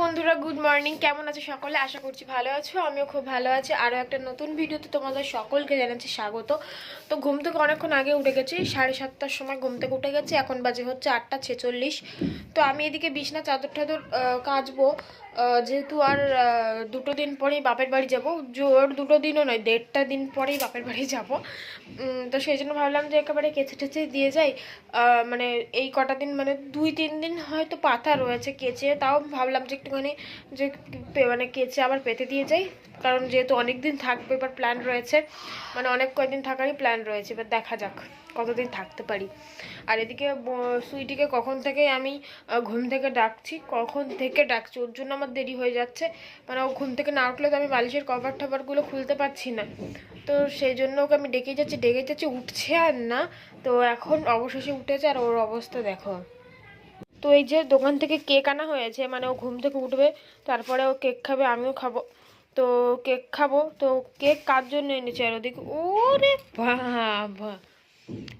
বন্ধুরা good morning কেমন আছো সকলে? আশা করছি ভালো আছো, আমিও খুব ভালো আছি। আরও একটা নতুন ভিডিওতে তোমাদের সকলকে জানাচ্ছি স্বাগত। তো ঘুম থেকে অনেকক্ষণ আগে উঠে গেছি, সাড়ে সাতটার সময় ঘুম থেকে উঠে গেছি, এখন বাজে হচ্ছে আটটা ছেচল্লিশ। তো আমি এদিকে বিছনা চাদর টাদর কাচবো। যেহেতু আর দুটো দিন পরেই বাপের বাড়ি যাব জোর দুটো দিনও নয়, দেড়টা দিন পরেই বাপের বাড়ি যাব। তো সেই জন্য ভাবলাম যে একেবারে কেচে টেচে দিয়ে যাই। মানে এই কটা দিন মানে দুই তিন দিন হয়তো পাতা রয়েছে কেচে, তাও ভাবলাম যে একটুখানি যে মানে কেচে আবার পেতে দিয়ে যাই। কারণ যেহেতু অনেক দিন থাকবে, এবার প্ল্যান রয়েছে। মানে অনেক কয়দিন থাকারই প্ল্যান রয়েছে, এবার দেখা যাক। কতদিন থাকতে পারি। আর এদিকে সুইটিকে কখন থেকে আমি ঘুম থেকে ডাকছি, কখন থেকে ডাকছি, ওর জন্য আমার দেরি হয়ে যাচ্ছে। মানে ও ঘুম থেকে না উঠলে তো আমি বালিশের কভার টভারগুলো খুলতে পারছি না। তো সেই জন্য ওকে আমি ডেকে যাচ্ছি ডেকে যাচ্ছি, উঠছে আর না। তো এখন অবশেষে উঠেছে আর ওর অবস্থা দেখো। তো এই যে দোকান থেকে কেক আনা হয়েছে মানে ও ঘুম থেকে উঠবে, তারপরে ও কেক খাবে, আমিও খাব। তো কেক খাব, তো কেক কার জন্য এনেছে আর ওদিকে? ওরে বাবা!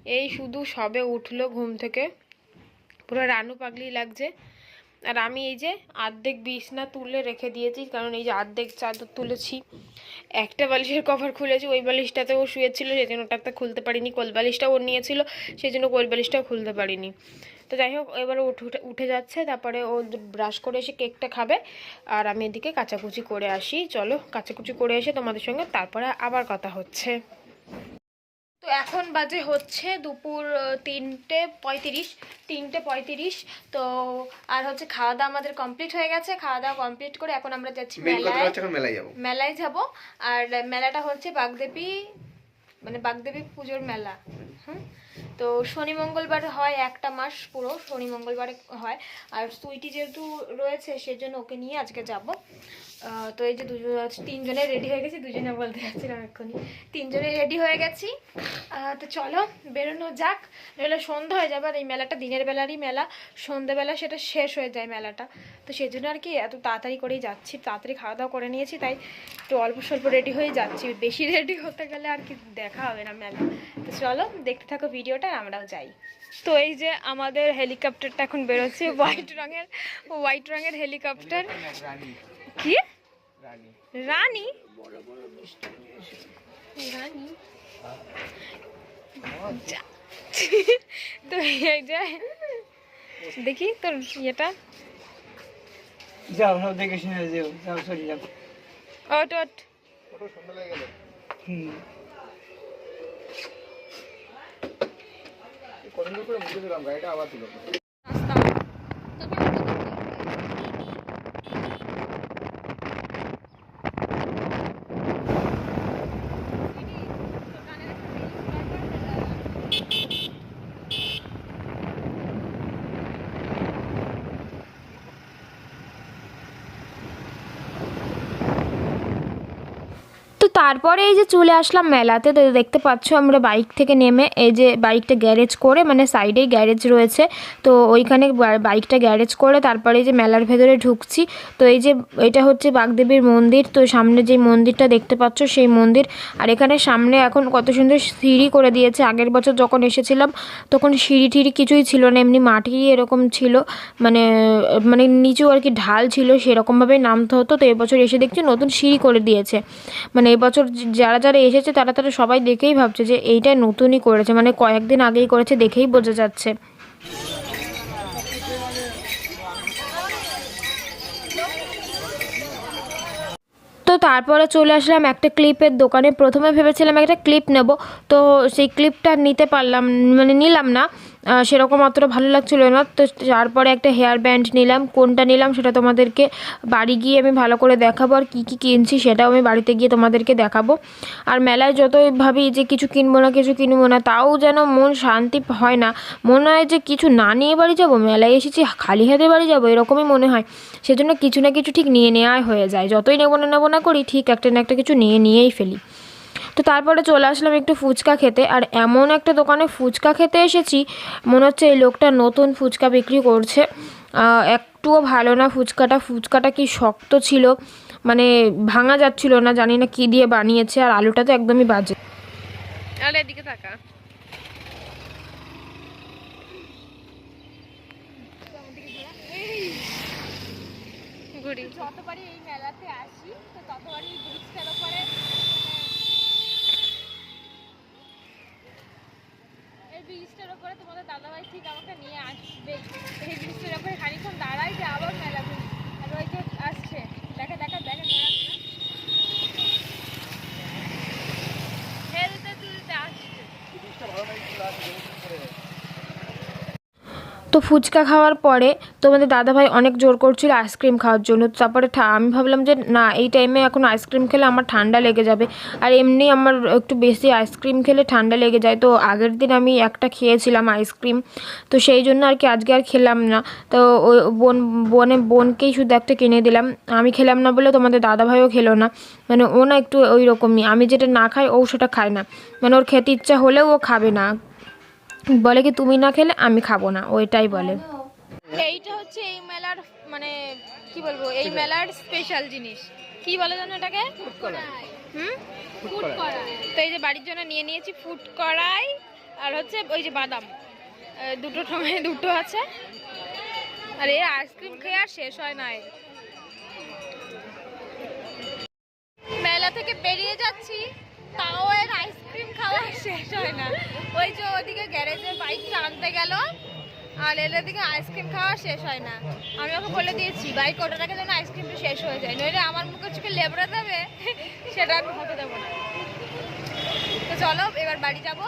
এই শুধু সবে উঠল ঘুম থেকে। পুরো রানু পাগলি লাগছে। আর আমি এই যে আর্ধেক বিছনা তুলে রেখে দিয়েছি, কারণ এই যে আর্ধেক চাদর তুলেছি, একটা বালিশের কভার খুলেছি, ওই বালিশটাতে ও শুয়েছিল সেই জন্য ওটাতে খুলতে পারিনি, কোল বালিশটা ওর নিয়েছিল সেই জন্য কোল বালিশটাও খুলতে পারিনি। তো যাই হোক, এবার উঠে- উঠে যাচ্ছে, তারপরে ও ব্রাশ করে এসে কেকটা খাবে, আর আমি এদিকে কাচাকুচি করে আসি। চলো, কাচাকুচি করে এসে তোমাদের সঙ্গে তারপরে আবার কথা হচ্ছে। তো এখন বাজে হচ্ছে দুপুর তিনটে পঁয়ত্রিশ তিনটে পঁয়ত্রিশ। তো আর হচ্ছে খাওয়া দাওয়া আমাদের কমপ্লিট হয়ে গেছে। খাওয়া দাওয়া কমপ্লিট করে এখন আমরা যাচ্ছি মেলায়। মেলায় যাব। আর মেলাটা হচ্ছে বাগদেবী মানে বাগদেবী পুজোর মেলা। হুম? তো শনি মঙ্গলবার হয় একটা মাস পুরো শনি মঙ্গলবারে হয়। আর সুইটি যেহেতু রয়েছে সেজন্য ওকে নিয়ে আজকে যাব। তো এই যে দুজন তিনজনে রেডি হয়ে গেছি দুজনে বলতে যাচ্ছিলাম এক্ষুনি। তিনজনে রেডি হয়ে গেছি। তো চলো বেরোনো যাক। নইলে সন্ধ্যা হয়ে যাবে আর এই মেলাটা দিনের বেলারই মেলা। সন্ধ্যেবেলা সেটা শেষ হয়ে যায় মেলাটা। তো সেই জন্য আর কি এত তাড়াতাড়ি করেই যাচ্ছি তাড়াতাড়ি খাওয়া দাওয়া করে নিয়েছি তাই একটু অল্প স্বল্প রেডি হয়ে যাচ্ছি। বেশি রেডি হতে গেলে আর কি দেখা হবে না মেলা। তো চলো দেখতে থাকো ভিডিওটা আর আমরাও যাই। তো এই যে আমাদের হেলিকপ্টারটা এখন বেরোচ্ছে হোয়াইট রঙের হোয়াইট রঙের হেলিকপ্টার কি? রানী। রানী? তো এই যে দেখি তোর ইয়েটা। যাও সব দেখে শুনে যেও। যাও চলে যাও। ওট ওট হুম। কদিন করে মুখে দিলাম গাড়িটা আবার দিল। তারপরে এই যে চলে আসলাম মেলাতে, তো দেখতে পাচ্ছ আমরা বাইক থেকে নেমে এই যে বাইকটা গ্যারেজ করে মানে সাইডেই গ্যারেজ রয়েছে, তো ওইখানে বাইকটা গ্যারেজ করে তারপরে এই যে মেলার ভেতরে ঢুকছি। তো এই যে এটা হচ্ছে বাগদেবীর মন্দির, তো সামনে যে মন্দিরটা দেখতে পাচ্ছ সেই মন্দির, আর এখানে সামনে এখন কত সুন্দর সিঁড়ি করে দিয়েছে। আগের বছর যখন এসেছিলাম, তখন সিঁড়ি টিড়ি কিছুই ছিল না, এমনি মাটি এরকম ছিল মানে মানে নিচু আর কি ঢাল ছিল, সেরকমভাবেই নামতে হতো। তো এবছর এসে দেখছি নতুন সিঁড়ি করে দিয়েছে। মানে এবছর যে- যারা যারা এসেছে তারা তারা সবাই দেখেই ভাবছে যে এইটা নতুনই করেছে মানে কয়েকদিন আগেই করেছে দেখেই বোঝা যাচ্ছে। তো তারপরে চলে আসলাম একটা ক্লিপের দোকানে। প্রথমে ভেবেছিলাম একটা ক্লিপ নেব, তো সেই ক্লিপটা নিতে পারলাম মানে নিলাম না। সেরকম অতটা ভালো লাগছিল না। তো তারপরে একটা হেয়ার ব্যান্ড নিলাম। কোনটা নিলাম সেটা তোমাদেরকে বাড়ি গিয়ে আমি ভালো করে দেখাবো। আর কী কী কিনছি সেটাও আমি বাড়িতে গিয়ে তোমাদেরকে দেখাবো। আর মেলায় যতই ভাবি যে কিছু কিনবো না, কিছু কিনবো না, তাও যেন মন শান্তি হয় না। মনে হয় যে কিছু না নিয়ে বাড়ি যাব, মেলায় এসেছি, খালি হাতে বাড়ি যাব, এরকমই মনে হয়। সেজন্য কিছু না কিছু ঠিক নিয়ে নেওয়াই হয়ে যায়। যতই নেব না নেব না করি, ঠিক একটা না একটা কিছু নিয়ে নিয়েই ফেলি। তো তারপরে চলে আসলাম একটু ফুচকা খেতে। আর এমন একটা দোকানে ফুচকা খেতে এসেছি মনে হচ্ছে এই লোকটা নতুন ফুচকা বিক্রি করছে। একটুও ভালো না ফুচকাটা। ফুচকাটা কি শক্ত ছিল মানে ভাঙা যাচ্ছিল না জানি না কী দিয়ে বানিয়েছে আর আলুটা তো একদমই বাজে। আর এদিকে থাকা। ঘুরি। যতবারই এই মেলাতে আসি তো ততবারই ব্রিজটার ওপরে ব্রিজটার ওপরে তোমাদের দাদাভাই ঠিক আমাকে নিয়ে আসবে। এই ব্রিজটার ওপরে খানিক্ষণ দাঁড়াই যে আবার মেলা ঘুরি আর ওই যে আসছে দেখা দেখা দেখা দেখা হেলতে তুলতে আসছে তো ফুচকা খাওয়ার পরে তোমাদের দাদাভাই অনেক জোর করছিল আইসক্রিম খাওয়ার জন্য। তারপরে আমি ভাবলাম যে, না, এই টাইমে এখন আইসক্রিম খেলে আমার ঠান্ডা লেগে যাবে। আর এমনি আমার একটু বেশি আইসক্রিম খেলে ঠান্ডা লেগে যায়। তো আগের দিন আমি একটা খেয়েছিলাম আইসক্রিম। তো সেই জন্য আর কি আজকে আর খেলাম না। তো ওই বোন, বোনে, বোনকেই শুধু একটা কিনে দিলাম। আমি খেলাম না বলে তোমাদের দাদাভাইও খেলো না। মানে ও না একটু ওই রকমই। আমি যেটা না খাই, ও সেটা খায় না। মানে ওর খেতে ইচ্ছা হলেও ও খাবে না। বলে কি তুমি না খেলে আমি খাব না ওইটাই বলে। এইটা হচ্ছে এই মেলার মানে কি বলব এই মেলার স্পেশাল জিনিস। কি বলে জানো এটাকে? হুম? ফুড কড়াই। তো এই যে বাড়ির জন্য নিয়ে নিয়েছি ফুড কড়াই আর হচ্ছে ওই যে বাদাম। দুটো সময় দুটো আছে। আর এই আইসক্রিম খেয়ে আর শেষ হয় না এর। মেলা থেকে বেরিয়ে যাচ্ছি। তাও এর আইসক্রিম খাওয়া শেষ হয় না। ওই যে ওদিকে গ্যারেজে বাইকটা আনতে গেল, আর এলের দিকে আইসক্রিম খাওয়া শেষ হয় না। আমি ওকে বলে দিয়েছি বাইক ওটাকে যেন আইসক্রিমটা শেষ হয়ে যায়, নইলে আমার মুখে চোখে লেবড়া দেবে, সেটা আমি হতে দেবো না। তো চলো, এবার বাড়ি যাব।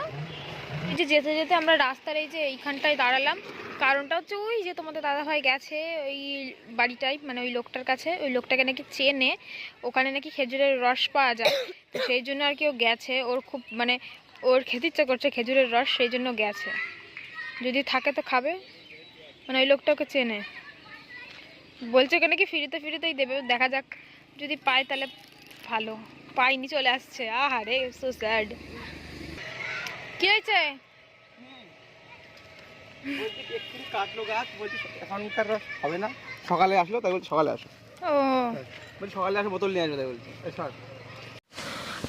এই যে যেতে যেতে আমরা রাস্তার এই যে এইখানটায় দাঁড়ালাম। কারণটা হচ্ছে ওই যে তোমাদের দাদাভাই গেছে ওই বাড়িটাই মানে ওই লোকটার কাছে। ওই লোকটাকে নাকি চেনে। ওখানে নাকি খেজুরের রস পাওয়া যায়। তো সেই জন্য আর কি ও গেছে। ওর খুব মানে ওর খেতে ইচ্ছা করছে খেজুরের রস, সেই জন্য গেছে। যদি থাকে তো খাবে। মানে ওই লোকটা ওকে চেনে। বলছে ওকে নাকি ফিরিতে ফিরিতেই দেবে। দেখা যাক। যদি পায় তাহলে ভালো। পাইনি, চলে আসছে। আহারে সো স্যাড কি হয়েছে? কাটলো গাছ বলছি এখনকার হবে না। সকালে আসলো তাই বলছি সকালে আসো। ও বলছি সকালে আসো বোতল নিয়ে আসবে তাই বলছি।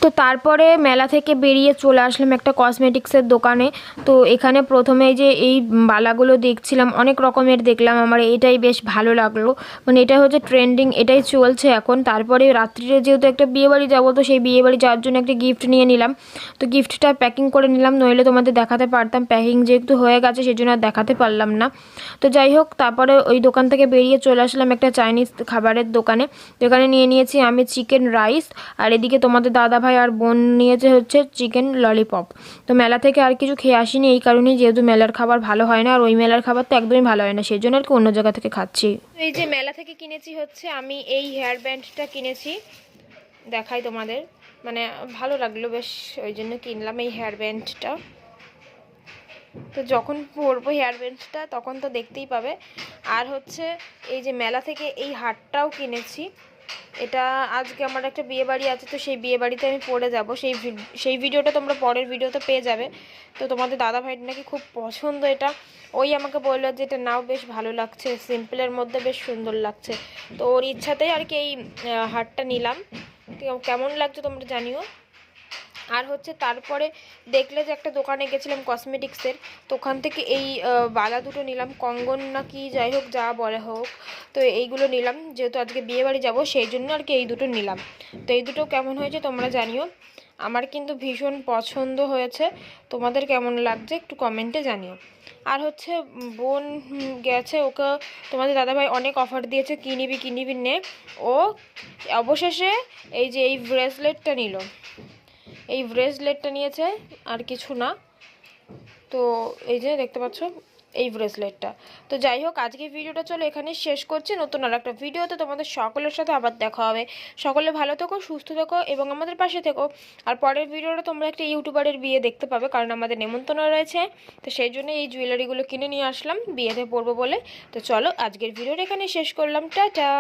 তো তারপরে মেলা থেকে বেরিয়ে চলে আসলাম একটা কসমেটিক্সের দোকানে। তো এখানে প্রথমে যে এই বালাগুলো দেখছিলাম, অনেক রকমের দেখলাম, আমার এটাই বেশ ভালো লাগল। মানে এটা হচ্ছে ট্রেন্ডিং এটাই চলছে এখন। তারপরে রাত্রিরে যেহেতু একটা বিয়েবাড়ি যাব, তো সেই বিয়েবাড়ি যাওয়ার জন্য একটা গিফট নিয়ে নিলাম। তো গিফটটা প্যাকিং করে নিলাম, নইলে তোমাদের দেখাতে পারতাম। প্যাকিং যেহেতু হয়ে গেছে সেই জন্য আর দেখাতে পারলাম না। তো যাই হোক, তারপরে ওই দোকান থেকে বেরিয়ে চলে আসলাম একটা চাইনিজ খাবারের দোকানে। তো এখানে নিয়ে নিয়েছি আমি চিকেন রাইস আর এদিকে তোমাদের দাদা ভাই আর বোন নিয়েছে হচ্ছে চিকেন ললিপপ তো মেলা থেকে আর কিছু খেয়ে আসিনি এই কারণে যেহেতু মেলার খাবার ভালো হয় না, আর ওই মেলার খাবার তো একদমই ভালো হয় না সেই জন্য আর কি অন্য জায়গা থেকে খাচ্ছি। এই যে মেলা থেকে কিনেছি হচ্ছে, আমি এই হেয়ার ব্যান্ডটা কিনেছি। দেখাই তোমাদের। মানে ভালো লাগল বেশ, ওই জন্য কিনলাম এই হেয়ার ব্যান্ডটা তো যখন পরবো হেয়ার ব্যান্ডটা তখন তো দেখতেই পাবে। আর হচ্ছে এই যে মেলা থেকে এই হারটাও কিনেছি। এটা আজকে আমার একটা বিয়ে বাড়ি আছে, তো সেই বিয়ে বাড়িতে আমি পরে যাব। সেই সেই ভিডিওটা তোমরা পরের ভিডিওতে পেয়ে যাবে। তো তোমাদের দাদা ভাইয়ের নাকি খুব পছন্দ এটা। ওই আমাকে বলল যে, এটা নাও, বেশ ভালো লাগছে। সিম্পলের মধ্যে বেশ সুন্দর লাগছে। তো ওর ইচ্ছাতেই আর কি এই হারটা নিলাম। কেমন লাগছে তোমরা জানিও। আর হচ্ছে তারপরে দেখলে যে একটা দোকানে গেছিলাম কসমেটিক্সের তো ওখান থেকে এই বালা দুটো নিলাম, কঙ্গন না কি যাই হোক, যা বলে হোক, তো এইগুলো নিলাম, যেহেতু আজকে বিয়ে বাড়ি যাব, সেই জন্য আর কি এই দুটো নিলাম। তো এই দুটো কেমন হয়েছে তোমরা জানিও। আমার কিন্তু ভীষণ পছন্দ হয়েছে, তোমাদের কেমন লাগছে একটু কমেন্টে জানিও। আর হচ্ছে বোন গেছে, ওকে তোমাদের দাদাভাই অনেক অফার দিয়েছে কিনিবি কিনিবি নে। ও অবশেষে এই যে এই ব্রেসলেটটা নিল। এই ব্রেসলেটটা নিয়েছে, আর কিছু না। তো এই যে দেখতে পাচ্ছ, এই ব্রেসলেটটা। তো যাই হোক, আজকে ভিডিওটা চলো এখানে শেষ করছি। নতুন আর একটা ভিডিওতে তোমাদের সকলের সাথে আবার দেখা হবে। সকলে ভালো থেকো, সুস্থ থেকো, এবং আমাদের পাশে থেকো। আর পরের ভিডিওটা তোমরা একটা ইউটিউবারের বিয়ে দেখতে পাবে, কারণ আমাদের নেমন্তন্ন রয়েছে। তো সেই জন্য এই জুয়েলারিগুলো কিনে নিয়ে আসলাম, বিয়েতে পরবো বলে। তো চলো, আজকের ভিডিওটা এখানে শেষ করলাম। টাটা!